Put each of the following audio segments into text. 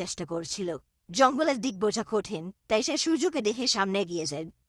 চেষ্টা করছিল। জঙ্গলের দিক বোঝা কঠিন, তাই সে সূর্যকে দেখে সামনে এগিয়ে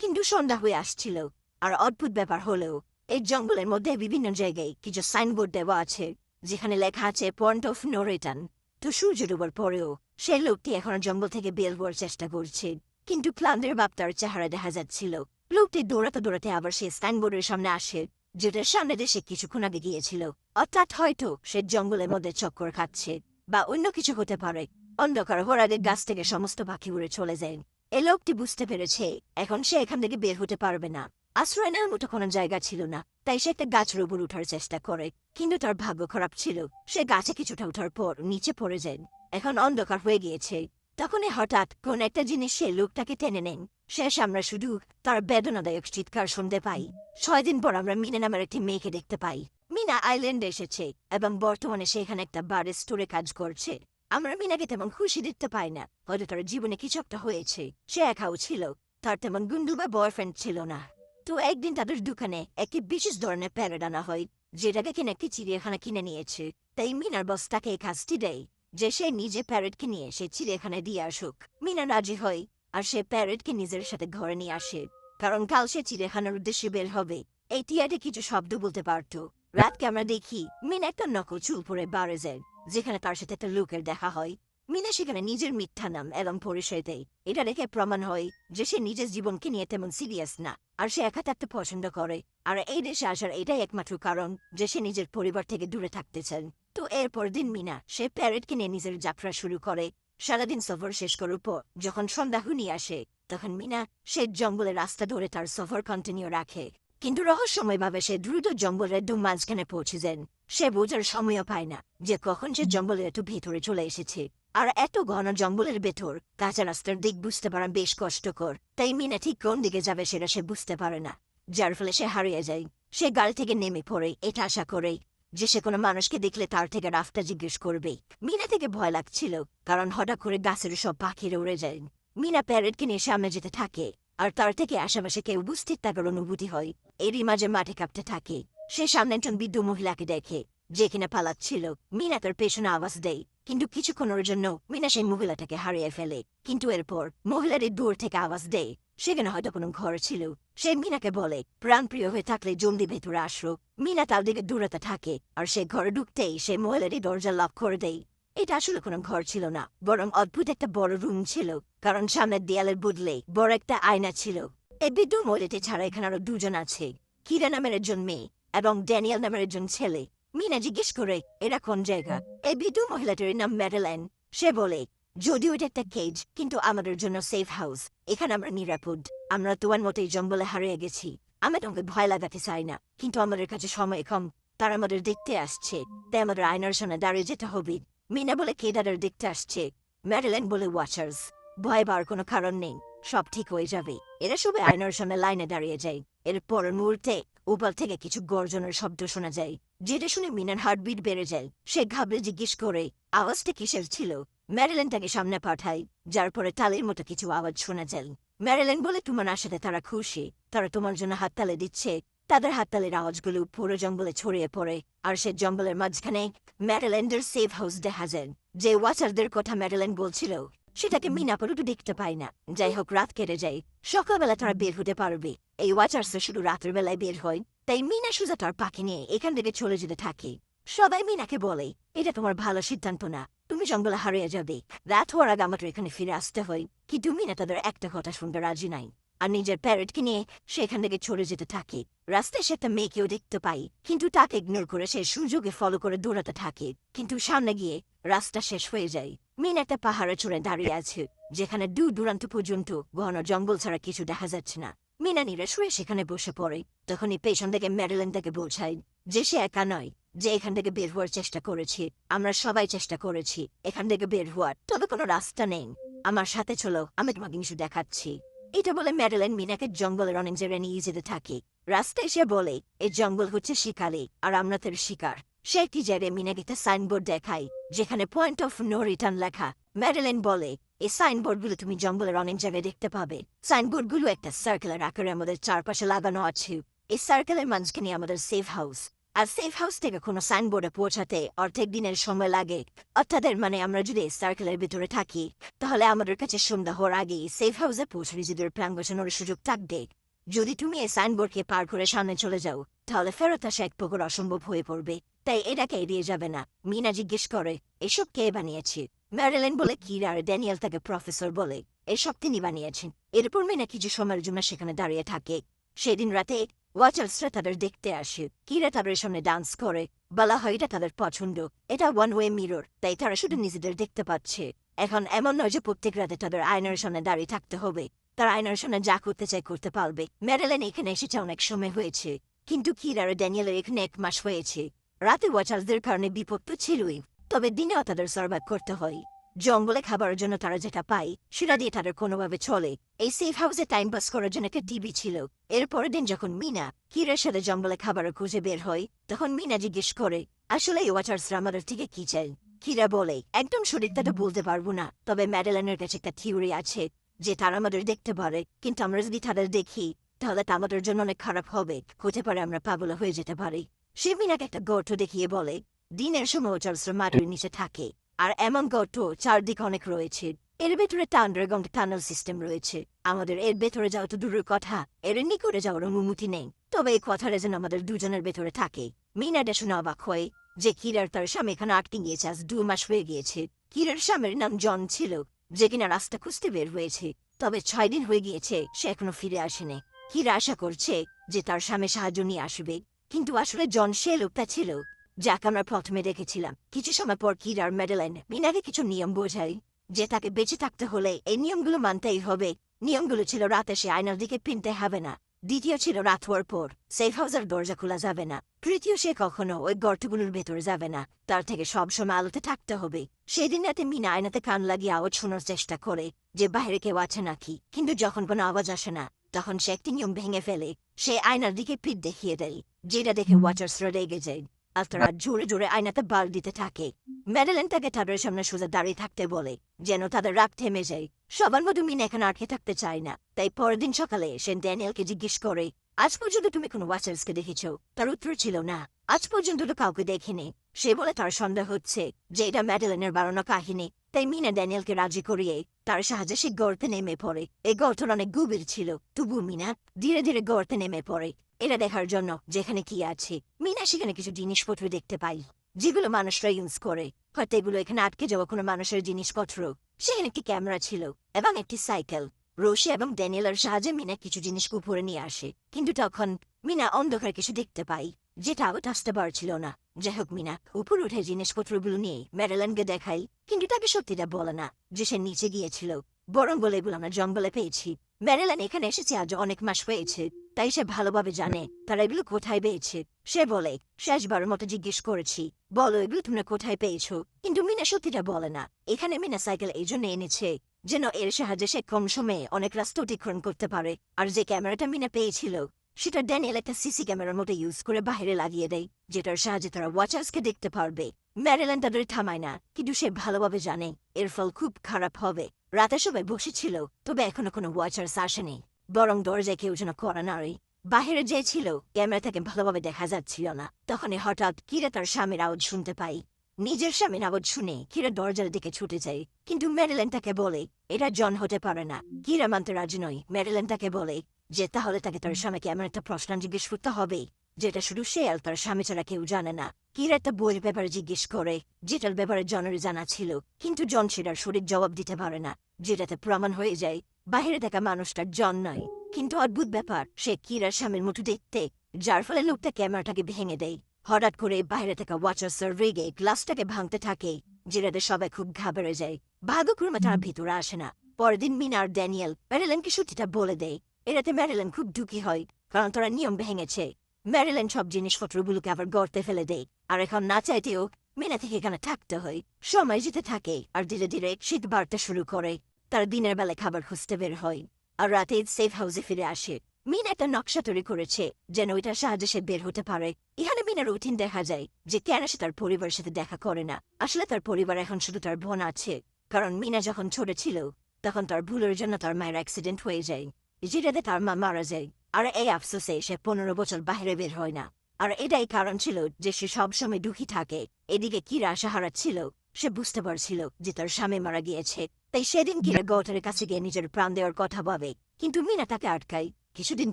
কিন্তু সন্ধ্যা হয়ে আসছিল, আর অদ্ভুত ব্যাপার হলেও এই জঙ্গলের মধ্যে বিভিন্ন জায়গায় কিছু সাইনবোর্ড দেওয়া আছে, যেখানে লেখা আছে পয়েন্ট অফ নো রিটার্ন তো সূর্য ডুবার পরেও সেই লোকটি এখনও জঙ্গল থেকে বের হওয়ার চেষ্টা করছে। কিন্তু ক্লান্তের বাপ তার চেহারা দেখা যাচ্ছিল। লোকটি দৌড়াতে দৌড়াতে আবার সে সাইনবোর্ডের সামনে আসে যেটার সামনে দেশে কিছুক্ষণ আগে গিয়েছিল। অর্থাৎ হয়তো সে জঙ্গলের মধ্যে চক্কর খাচ্ছে, বা অন্য কিছু হতে পারে। অন্ধকার হরাদের গাছ থেকে সমস্ত পাখি উড়ে চলে যায়। এ লোকটি বুঝতে পেরেছে, এখন সে এখান থেকে বের হতে পারবে না। আশ্রয় নেওয়ার মতো কোনো জায়গা ছিল না, তাই সে একটা গাছের উপর উঠার চেষ্টা করে, কিন্তু তার ভাগ্য খারাপ ছিল। সে গাছে কিছুটা উঠার পর নিচে পড়ে যায়, এখন অন্ধকার হয়ে গিয়েছে। তখনই হঠাৎ কোন একটা জিনিস সে লোকটাকে টেনে নেন শেষ আমরা শুধু তার বেদনাদায়ক চিৎকার শুনতে পাই ছয় দিন পর আমরা মিনা নামের একটি মেয়েকে দেখতে পাই। মিনা আইল্যান্ডে এসেছে এবং বর্তমানে সে এখানে একটা বারের স্টোরে কাজ করছে। আমরা মিনাকে তেমন খুশি দেখতে পাই না। হয়তো তার জীবনে কিছু একটা হয়েছে। সে একাও ছিল। তার তেমন গুন্ডু বা বয়ফ্রেন্ড ছিল না। তো একদিন তাদের দোকানে একটি বিশেষ ধরনের প্যারেড আনা হয়, যেটাকে কিনে একটি চিড়িয়াখানা কিনে নিয়েছে। তাই মিনার বস তাকে এই কাজটি দেয় যে সে নিজে প্যারেটকে নিয়ে সে চিড়িয়াখানায় দিয়ে আসুক। মিনা রাজি হয় আর সে প্যারেটকে নিজের সাথে ঘরে নিয়ে আসে। কারণ কাল সে চিড়িয়াখানার উদ্দেশ্যে বের হবে। এই টিয়াতে কিছু শব্দ বলতে পারত। রাতকে আমরা দেখি মিনা একটা নকল চুল পরে বারে যায়। যেখানে তার সাথে একটা লোকের দেখা হয়। মিনা সেখানে নিজের মিথ্যা নাম এবং পরিচয় দেয়। এটা দেখে প্রমাণ হয় যে সে নিজের জীবনকে নিয়ে তেমন সিরিয়াস না, আর সে একা থাকতে পছন্দ করে। আর এই দেশে আসার এটাই একমাত্র কারণ যে সে নিজের পরিবার থেকে দূরে থাকতে চান তো এরপর দিন মিনা, সে প্যারেটকে নিয়ে নিজের যাত্রা শুরু করে। সারাদিন সফর শেষ করার পর যখন সন্ধ্যা হুনি আসে, তখন মিনা সে জঙ্গলের রাস্তা ধরে তার সফর কন্টিনিউ রাখে। কিন্তু রহস্যময়ভাবে সে দ্রুত জঙ্গলের দু মাঝখানে পৌঁছে যান। সে বোঝার সময়ও পায় না যে কখন সে জঙ্গলের একটু ভেতরে চলে এসেছে। আর এত ঘন জঙ্গলের ভেতর, কাঁচা রাস্তার দিক বুঝতে পারা বেশ কষ্টকর। তাই মিনা ঠিক কোন দিকে যাবে সেটা সে বুঝতে পারে না। যার ফলে সে হারিয়ে যায়। সে গাড়ি থেকে নেমে পড়ে, এটা আশা করে যে সে কোনো মানুষকে দেখলে তার থেকে রাস্তা জিজ্ঞেস করবে। মিনা থেকে ভয় লাগছিল, কারণ হঠাৎ করে গাছের সব পাখিরা উড়ে যায়। মিনা প্যারেটকে নিয়ে সামনে যেতে থাকে। আর তার থেকে আশেপাশে কেউ উপস্থিত থাকার অনুভূতি হয়। এরই মাঝে মাঠে কাঁপতে থাকে। সে সামনে একজন বৃদ্ধ মহিলাকে দেখে, যে কিনা পালাচ্ছিল। মিনা তার পেছনে আওয়াজ দেয়, কিন্তু কিছুক্ষণের জন্য মিনা সেই মহিলাটাকে হারিয়ে ফেলে। কিন্তু এরপর মহিলাটি দূর থেকে আওয়াজ দেয়, সেখানে হয়তো কোনো ঘর ছিল। সে মিনাকে বলে, প্রাণপ্রিয় হয়ে থাকলে জলদি ভেতরে আসো। মিনা তার দিকে দূরতে থাকে, আর সে ঘরে ঢুকতেই সে মহিলাটি দরজা লক করে দেয়। এটা আসলে কোনো ঘর ছিল না, বরং অদ্ভুত একটা বড় রুম ছিল, কারণ সামনের দেয়ালের বদলে বড় একটা আয়না ছিল। এই বিদ্যুৎ মহিলাটি ছাড়া এখানে আরও দুজন আছে, কিরা নামের একজন মেয়ে এবং ড্যানিয়েল নামের একজন ছেলে। মিনা জিজ্ঞেস করে, এরা কোন জায়গা? এই বিধু মহিলাটির নাম ম্যাডেলেন সে বলে, যদিও এটা একটা কেজ, কিন্তু আমাদের জন্য সেফ হাউস। এখানে আমরা নিরাপদ। আমরা তোমার মতোই জঙ্গলে হারিয়ে গেছি। আমি তোমাকে ভয় লাগাতে চাই না, কিন্তু আমাদের কাছে সময় কম। তারা আমাদের দেখতে আসছে। তাই আমাদের আয়নার সামনে দাঁড়িয়ে যেতে হবে। মিনা বলে কে তাদের দেখতে আসছে। ম্যাডেলেন বলে ওয়াচার্স ভয় পাওয়ার কোনো কারণ নেই। সব ঠিক হয়ে যাবে। এরা সবাই আয়নার সামনে লাইনে দাঁড়িয়ে যায়। এর পরের মুহূর্তে উপর থেকে কিছু গর্জনের শব্দ শোনা যায়। যেটা শুনে মিনার হার্টবিট বেড়ে যায়। সে ঘাবড়ে জিজ্ঞেস করে, আওয়াজটা কিসের ছিল? ম্যারিলেন তাকে সামনে পাঠায়, যার পরে তালের মতো কিছু আওয়াজ শোনা যায়। ম্যারিলেন বলে, তোমার আসাতে তারা খুশি। তারা তোমার জন্য হাততালে দিচ্ছে। তাদের হাততালের আওয়াজগুলো পুরো জঙ্গলে ছড়িয়ে পড়ে, আর সে জঙ্গলের মাঝখানে ম্যারিল্যান্ডের সেফ হাউস দেখা যায়, যে ওয়াচারদের কথা ম্যারিল্যান্ড বলছিল। সেটাকে মিনা পরুটু দেখতে পায় না। যাই হোক, রাত কেটে যায়। সকালবেলা তারা বের হতে পারবে। এই ওয়াচার্স শুধু রাতের বেলায় বের হয়, তাই মিনা সুজা তার পাখি নিয়ে এখান থেকে চলে যেতে থাকে। সবাই মিনাকে বলে, এটা তোমার ভালো সিদ্ধান্ত না। তুমি জঙ্গলে হারিয়ে যাবে। রাত হওয়ার আগে আমাদের এখানে ফিরে আসতে হয়। কিন্তু মিনা তাদের একটা কথা শুনতে রাজি নাই। আর নিজের প্যারেটকে নিয়ে সে এখান থেকে চলে যেতে থাকে। রাস্তায় সে একটা মেয়েকেও দেখতে পাই, কিন্তু তাকে ইগনোর করে সে সুযোগে ফলো করে দৌড়াতে থাকে। কিন্তু সামনে গিয়ে রাস্তা শেষ হয়ে যায়। মিন একটা পাহাড়ে চড়ে দাঁড়িয়ে আছে, যেখানে দূর দূরান্ত পর্যন্ত ঘন জঙ্গল ছাড়া কিছু দেখা যাচ্ছে না। মিনা নিরাশ হয়ে সেখানে বসে পড়ে। তখনই পেছন থেকে ম্যারিলেন তাকে বোঝায় যে সে একা নয়, যে এখান থেকে বের হওয়ার চেষ্টা করেছি। আমরা সবাই চেষ্টা করেছি, এখান থেকে বের হওয়ার, তবে কোনো রাস্তা নেই। আমার সাথে চলো, আমি তোমাকে কিছু দেখাচ্ছি। এটা বলে ম্যাডেলেন মিনাকে জঙ্গলের অনেক জায়গায় নিয়ে যেতে থাকে। রাস্তায় সে বলে এই জঙ্গল হচ্ছে শিকারে আর আমরা তার শিকার। সে একটি জায়গায় মিনাকে একটা সাইনবোর্ড দেখায়, যেখানে পয়েন্ট অফ নো রিটার্ন লেখা। ম্যাডেলেন বলে, এই সাইনবোর্ডগুলো তুমি জঙ্গলের অনেক জায়গায় দেখতে পাবে। সাইনবোর্ডগুলো একটা সার্কেলের আকারে আমাদের চারপাশে লাগানো আছে। এই সার্কেলের মাঝখানে আমাদের সেফ হাউস আর সেফ হাউস থেকে কোনো সাইনবোর্ডে পৌঁছাতে অর্ধেক দিনের সময় লাগে। অর্থাৎ মানে আমরা যদি সার্কেলের ভিতরে থাকি, তাহলে আমাদের কাছে সন্ধ্যা হওয়ার আগেই সেফ হাউসে পৌঁছে নিজেদের প্ল্যান গোছানোর সুযোগ থাকবে। যদি তুমি এই সাইনবোর্ডকে পার করে সামনে চলে যাও, তাহলে ফেরত আসা এক প্রকার অসম্ভব হয়ে পড়বে। তাই এটাকে এড়িয়ে যাবে না। মিনা জিজ্ঞেস করে, এসব কে বানিয়েছে? ম্যারিলেন বলে, কিরা আর ড্যানিয়েল তাকে প্রফেসর বলে। এসব তিনি বানিয়েছেন। এরপর মিনা কিছু সময়ের জন্য সেখানে দাঁড়িয়ে থাকে। সেদিন রাতে ওয়াচার্সরা তাদের দেখতে আসে। কিরা তাদের সামনে ডান্স করে? বলা হয় এটা তাদের পছন্দ। এটা ওয়ান ওয়ে মিরর তাই তারা শুধু নিজেদের দেখতে পাচ্ছে। এখন এমন নয় যে প্রত্যেক রাতে তাদের আয়নার সামনে দাঁড়িয়ে থাকতে হবে। তার আয়নার সামনে যা করতে চাই করতে পারবে। ম্যারেলেন এখানে এসেছে, অনেক সময় হয়েছে। কিন্তু কিরা আর ড্যানিয়েলের এখানে এক মাস হয়েছে। রাতে ওয়াচার্সদের কারণে বিপদ তো ছিলই। তবে দিনেও তাদের সার্ভাইভ করতে হয়। জঙ্গলে খাবারের জন্য তারা যেটা পায়, সেটা দিয়ে তাদের কোনোভাবে চলে। এই সেফ হাউসে টাইম পাস করার জন্য একটা টিভি ছিল। এর পরের দিন যখন মিনা, কিরের সাথে জঙ্গলে খাবারের খুঁজে বের হয়, তখন মিনা জিজ্ঞেস করে, আসলে এই ওয়াচার্সরা আমাদের থেকে কি চাই কিরা বলে, একদম সঠিকটা বলতে পারব না। তবে ম্যাডেলানের কাছে একটা থিওরি আছে, যে তারা আমাদের দেখতে পারে। কিন্তু আমরা যদি তাদের দেখি, তাহলে তা আমাদের জন্য অনেক খারাপ হবে। হতে পারে আমরা পাগল হয়ে যেতে পারি। সে মিনাকে একটা গর্ত দেখিয়ে বলে, দিনের সময় ওয়াচার্সরা মাটির নিচে থাকে। আর গর্ত চারদিকে অনেক রয়েছে। এর ভেতরে একটা আন্ডারগ্রাউন্ড টানেল সিস্টেম রয়েছে। আমাদের এর ভেতরে যাওয়া তো দূরের কথা। এর নিকটে যাওয়ার অনুমতি নেই। তবে এই কথাটা যেন আমাদের দুজনের ভেতরে থাকে। মিনাটা শুনে অবাক হয় যে কিরার তার স্বামী এখানে আটকে গিয়েছে। আজ দু মাস হয়ে গিয়েছে। কিরার স্বামীর নাম জন ছিল, যে কিনা রাস্তা খুঁজতে বের হয়েছে। তবে ছয় দিন হয়ে গিয়েছে, সে এখনও ফিরে আসেনি। কিরা আশা করছে যে তার স্বামী সাহায্য নিয়ে আসবে। কিন্তু আসলে জন সে লোকটা ছিল। যাকে আমরা প্রথমে দেখেছিলাম। কিছু সময় পর কিরার মেডেলেন মিনাকে কিছু নিয়ম বোঝাই যে তাকে বেঁচে থাকতে হলে এই নিয়মগুলো মানতেই হবে। নিয়মগুলো ছিল রাতে সে আয়নার দিকে পিনতে হবে না। দ্বিতীয় ছিল রাত হওয়ার পর সেফ হাউসের দরজা খোলা যাবে না। তৃতীয় সে কখনো ওই গর্তগুলোর ভেতরে যাবে না। তার থেকে সবসময় আলোতে থাকতে হবে। সেদিন রাতে মিনা আয়নাতে কান লাগিয়ে আওয়াজ শোনার চেষ্টা করে যে বাইরে কেউ আছে নাকি। কিন্তু যখন কোনো আওয়াজ আসে না তখন সে একটি নিয়ম ভেঙে ফেলে। সে আয়নার দিকে পিঠ দেখিয়ে দেয় যেটা দেখে ওয়াচার্সরা রেগে যায়। আর তারা জোরে জোরে আয়নাতে বাল দিতে থাকে। ম্যাডেলেন তাকে তাদের সামনে সোজা দাঁড়িয়ে থাকতে বলে, যেন তাদের রাগ থেমে যায়। সবার মতো মিনা এখানে আটকে থাকতে চায় না। তাই পরের দিন সকালে সে ড্যানিয়েলকে জিজ্ঞেস করে, আজ পর্যন্ত তুমি কোনো ওয়াচার্সকে দেখেছ? তার উত্তর ছিল না। আজ পর্যন্ত তো কাউকে দেখেনি। সে বলে, তার সন্দেহ হচ্ছে যে এটা ম্যাডেলেনের বাড়ানো কাহিনী। তাই মিনা ড্যানিয়েলকে রাজি করিয়ে তার সাহায্যে সে গর্তে নেমে পড়ে। এই গর্তটা অনেক গভীর ছিল। তবু মিনা ধীরে ধীরে গর্তে নেমে পড়ে। এটা দেখার জন্য যেখানে কি আছে। মিনা, সেখানে কিছু জিনিসপত্র দেখতে পাই, যেগুলো মানুষরা ইউজ করে। হয়তো এগুলো এখানে আটকে যাওয়া কোনো মানুষের জিনিসপত্র। সেখানে একটি ক্যামেরা ছিল এবং একটি সাইকেল রোশি এবং ড্যানিয়েলের সাহায্যে মিনা কিছু জিনিস উপরে নিয়ে আসে। কিন্তু তখন মিনা অন্ধকার কিছু দেখতে পাই, যেটা আবার আসতে পারছিল না। যাই হোক মিনা, উপর উঠে জিনিসপত্রগুলো নিয়ে ম্যারেলানকে দেখাই, কিন্তু তাকে সত্যিটা বলে না যে সে নিচে গিয়েছিল। বরং বলে এগুলো আমরা জঙ্গলে পেয়েছি। ম্যারেলান এখানে এসেছে আজ অনেক মাস হয়েছে। তাই সে ভালোভাবে জানে, তারা এগুলো কোথায় পেয়েছে। সে বলে শেষবারের মতো জিজ্ঞেস করেছি। বলো, এগুলো তোমরা কোথায় পেয়েছ? কিন্তু মিনা সত্যিটা বলে না। এখানে মিনা সাইকেল এই জন্য এনেছে, যেন এর সাহায্যে সে কম সময়ে অনেক রাস্তা অতিক্রম করতে পারে। আর যে ক্যামেরাটা মিনা পেয়েছিল, সেটা ড্যানিয়েল একটা সিসি ক্যামেরার মতো ইউজ করে বাইরে লাগিয়ে দেয়, যেটার সাহায্যে তারা ওয়াচার্সকে দেখতে পারবে। ম্যারিল্যান্ড তাদের থামায় না, কিন্তু সে ভালোভাবে জানে, এর ফল খুব খারাপ হবে। রাতে সবাই বসেছিল, তবে এখনও কোনো ওয়াচার্স আসেনি। বরং দরজায় কেউ যেন করা নাড়ে বাহিরে যে ছিল, ক্যামেরা থেকে ভালোভাবে দেখা যাচ্ছিল না। তখনই হঠাৎ কিরে তার স্বামীর আওয়াজ শুনতে পাই। নিজের স্বামীর আওয়াজ শুনে কিরা দরজার দিকে ছুটে যায়। কিন্তু ম্যারিলেন তাকে বলে, এটা জন হতে পারে না। কিরা মানতে রাজি নয়। ম্যারিলেন তাকে বলে, যে তাহলে তাকে তার স্বামীকে এমন একটা প্রশ্ন জিজ্ঞেস করতে হবে, যেটা শুধু সে আর তার স্বামী ছাড়া কেউ জানে না। কিরা একটা বইয়ের ব্যাপারে জিজ্ঞেস করে, যেটার ব্যাপারে জনের জানা ছিল। কিন্তু জন সেটার শরীর জবাব দিতে পারে না, যেটাতে প্রমাণ হয়ে যায় বাহিরে দেখা মানুষটার জন নয়। কিন্তু অদ্ভুত ব্যাপার সে কিরার স্বামীর মুঠু দেখতে যার ফলে লোকটা ক্যামেরাটাকে ভেঙে দেয়। হঠাৎ করে বাইরে থাকা ওয়াচার্সার রেগে গ্লাসটাকে ভাঙতে থাকে যেটাতে সবাই খুব ঘাবড়ে যায়। ভাগ্যক্রমে তার ভিতরে আসে না। পরের দিন মিনার ড্যানিয়েল ম্যারিলেনকে সত্যিটা বলে দেয়। এরাতে ম্যারিলেন খুব দুঃখী হয় কারণ তারা নিয়ম ভেঙেছে। ম্যারিলেন সব জিনিসপত্রগুলোকে আবার গড়তে ফেলে দেয় আর এখন না চাইতেও মিনা থেকে এখানে থাকতে হয়। সময় যেতে থাকে আর ধীরে ধীরে শীত বাড়তে শুরু করে। তার দিনের বেলায় খাবার খুঁজতে বের হয় আর রাতে সেফ হাউসে ফিরে আসে। মিন একটা নকশা তৈরি করেছে যেন ওইটার সাহায্যে সে বের হতে পারে। এখানে মিনার রুটিন দেখা যায় যে কেন সে তার পরিবারের সাথে দেখা করে না। আসলে তার পরিবার এখন শুধু তার বোন আছে। কারণ মিনা যখন ছোট ছিল, তখন তার ভুলের জন্য তার মায়ের অ্যাক্সিডেন্ট হয়ে যায়। যেটাতে তার মা মারা যায়। আর এই আফসোসে সে পনেরো বছর বাইরে বের হয় না। আর এটাই কারণ ছিল যে সে সবসময় দুঃখী থাকে। এদিকে কিরা আশাহারা হারাচ্ছিল সে বুঝতে পারছিল যে তার স্বামী মারা গিয়েছে। তাই সেদিন কিরা গোটারের কাছে গিয়ে নিজের প্রাণ দেওয়ার কথা ভাবে। কিন্তু মিনা তাকে আটকায়। কিছুদিন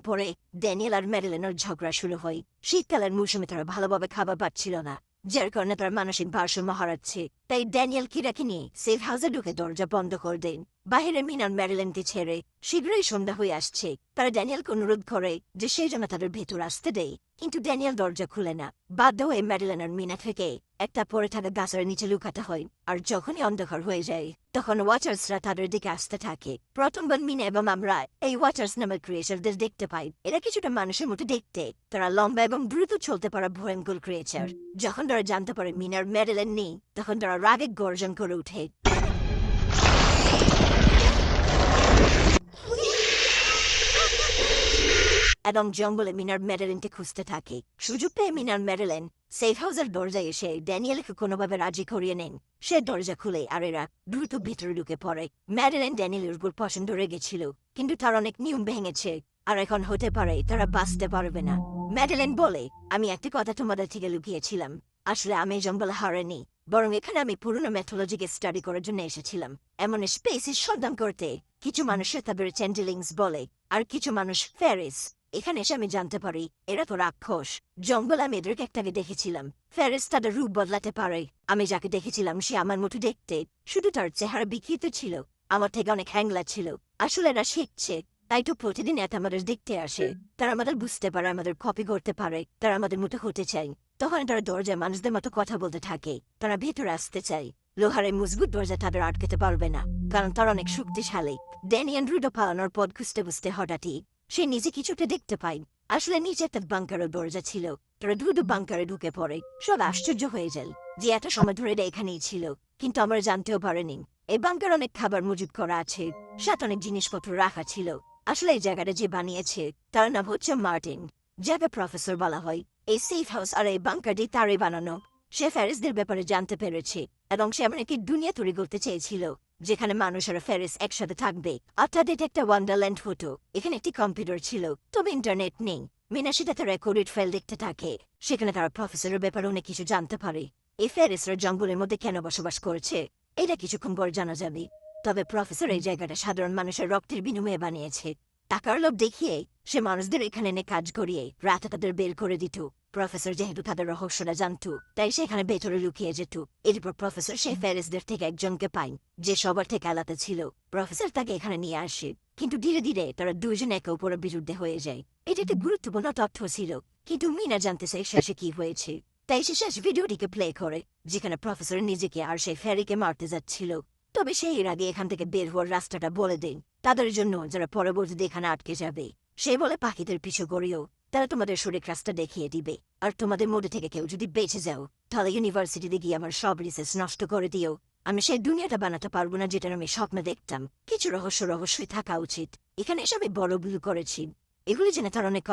পরে ড্যানিয়েল আর ম্যারিলেনের ঝগড়া শুরু হয়। শীতকালের মৌসুমে তারা ভালোভাবে খাবার পাচ্ছিল না যার কারণে তার মানসিক ভারসাম্য হারাচ্ছে। তাই ড্যানিয়েল কিরাকে নিয়ে সেফ হাউসে ঢুকে দরজা বন্ধ করে দেন। বাহিরে মিনার ম্যারিলেনকে ছেড়ে শীঘ্রই সন্ধ্যা হয়ে আসছে। তারা ড্যানিয়েলকে অনুরোধ করে যে সে যেন তাদের ভেতর আসতে দেয়। কিন্তু ড্যানিয়েল দরজা খুলে না। বাধ্য হয়ে ম্যারিলেন আর মিনা থেকে একটা পরে থাকা গাছের নিচে লুকাতে হয় আর যখনই অন্ধকার হয়ে যায়, তখন ওয়াচার্সরা তাদের দিকে আসতে থাকে। প্রথমবার মিনা এবং আমরা এই ওয়াচার্স নামের ক্রিয়েচারদের দেখতে পাই। এরা কিছুটা মানুষের মতো দেখতে। তারা লম্বা এবং দ্রুত চলতে পারা ভয়ঙ্কর ক্রিয়েচার যখন তারা জানতে পারে মিনার ম্যারিলেন নেই, তখন তারা রাগে গর্জন করে ওঠে। এবং জঙ্গলে মিনার ম্যাডেলিনকে খুঁজতে থাকে। সুযোগ পেয়ে মিনার ম্যাডেলেন সেফ হাউসের দরজায় এসে ড্যানিয়েলকে কোনোভাবে রাজি করিয়ে নেন। সে দরজা খুলে আর এরা দ্রুত ভিতরে ঢুকে পড়ে। ম্যাডেলেন ড্যানিয়েলের উপর পছন্দ রেগেছিল কিন্তু তার অনেক নিয়ম ভেঙেছে। আর এখন হতে পারে তারা বাঁচতে পারবে না। ম্যাডেলেন বলে, আমি একটি কথা তোমাদের থেকে লুকিয়েছিলাম। আসলে আমি জঙ্গলে হারানি বরং এখানে আমি পুরনো ম্যাথোলজিকে স্টাডি করার জন্য এসেছিলাম। এমন স্পেসের সন্ধান করতে কিছু মানুষের তাদের চ্যান্ডেলিংস বলে, আর কিছু মানুষ ফ্যারিস এখানে এসে আমি জানতে পারি, এরা তো রাক্ষস। জঙ্গল আমি এদেরকে একটাকে দেখেছিলাম। ফ্যারিস তাদের রূপ বদলাতে পারে। আমি যাকে দেখেছিলাম, সে আমার মতো দেখতে। শুধু তার চেহারা বিকৃত ছিল, আমার থেকে অনেক হ্যাংলা ছিল। আসলে এরা শিখছে, তাই তো প্রতিদিন এত আমাদের দেখতে আসে। তারা আমাদের বুঝতে পারে, আমাদের কপি করতে পারে, তারা আমাদের মতো হতে চায়। তখন তারা দরজায় মানুষদের মতো কথা বলতে থাকে। তারা ভেতরে আসতে চায়। লোহার মজবুত দরজা তাদের আটকাতে পারবে না, কারণ তারা অনেক শক্তিশালী। ড্যানিয়ান রুডো পালানোর পথ খুঁজতে বুঝতে হঠাৎই সে নিজে কিছুটা দেখতে পায়। আসলে নিচে একটা বাংকারের দরজা ছিল। তারা দ্রুত বাংকারে ঢুকে পড়ে। সব আশ্চর্য হয়ে যায় যে এত সময় ধরে এটা এখানেই ছিল, কিন্তু আমরা জানতেও পারিনি। এই বাংকার অনেক খাবার মজুদ করা আছে সাথে অনেক জিনিসপত্র রাখা ছিল। আসলে এই জায়গাটা যে বানিয়েছে, তার নাম হচ্ছে মার্টিন। যাকে প্রফেসর বলা হয়, এই সেফ হাউস আর এই বাংকারটি তারই বানানো। সে ফ্যারিসদের ব্যাপারে জানতে পেরেছে, এবং সে এমন একটি দুনিয়া তৈরি করতে চেয়েছিল, যেখানে মানুষ আর ফ্যারিস একসাথে থাকবে। অর্থাৎ এটা একটা ওয়ান্ডারল্যান্ড হতো এখানে একটি কম্পিউটার ছিল, তবে ইন্টারনেট নেই। মিনা সেটা তার রেকর্ডেড ফাইল দেখতে থাকে, সেখানে তারা প্রফেসরের ব্যাপারে অনেক কিছু জানতে পারে। এই ফ্যারিসরা জঙ্গলের মধ্যে কেন বসবাস করছে, এটা কিছুক্ষণ পর জানা যাবে। তবে প্রফেসর এই জায়গাটা সাধারণ মানুষের রক্তের বিনিময়ে বানিয়েছে। টাকার লোভ দেখিয়ে সে মানুষদের এখানে এনে কাজ করিয়ে রাতে তাদের বের করে দিত। প্রফেসর যেহেতু তাদের রহস্যটা জানত, তাই সেখানে ভেতরে লুকিয়ে যেত। এরপর প্রফেসর সেই ফ্যারিসদের থেকে একজনকে পায়, যে সবার থেকে আলাদা ছিল। প্রফেসর তাকে এখানে নিয়ে আসে, কিন্তু ধীরে ধীরে তারা দুজন একে অপরের বিরুদ্ধে হয়ে যায়। এটা একটি গুরুত্বপূর্ণ তথ্য ছিল, কিন্তু মিনা জানতে চাই শেষে কি হয়েছে। তাই সে শেষ ভিডিওটিকে প্লে করে, যেখানে প্রফেসর নিজেকে আর সেই ফেরিকে মারতে যাচ্ছিল। তবে সেই এর আগে এখান থেকে বের হওয়ার রাস্তাটা বলে দেন তাদের জন্য যারা পরবর্তীতে এখানে আটকে যাবে। সে বলে, পাখিদের পিছু গড়িও। তারা তোমাদের শরীর রাস্তা দেখিয়ে দিবে। আর তোমাদের মধ্যে থেকে কেউ যদি বেঁচে যাও, তাহলে ইউনিভার্সিটিতে গিয়ে আমার সব রিসেস নষ্ট করে দিও। আমি সেই দুনিয়াটা বানাতে পারব না যেটা আমি স্বপ্নে দেখতাম। কিছু রহস্য রহস্যই থাকা উচিত। এখানে এসবে বড় ভুল করেছি। এগুলি জেনে তার অনেক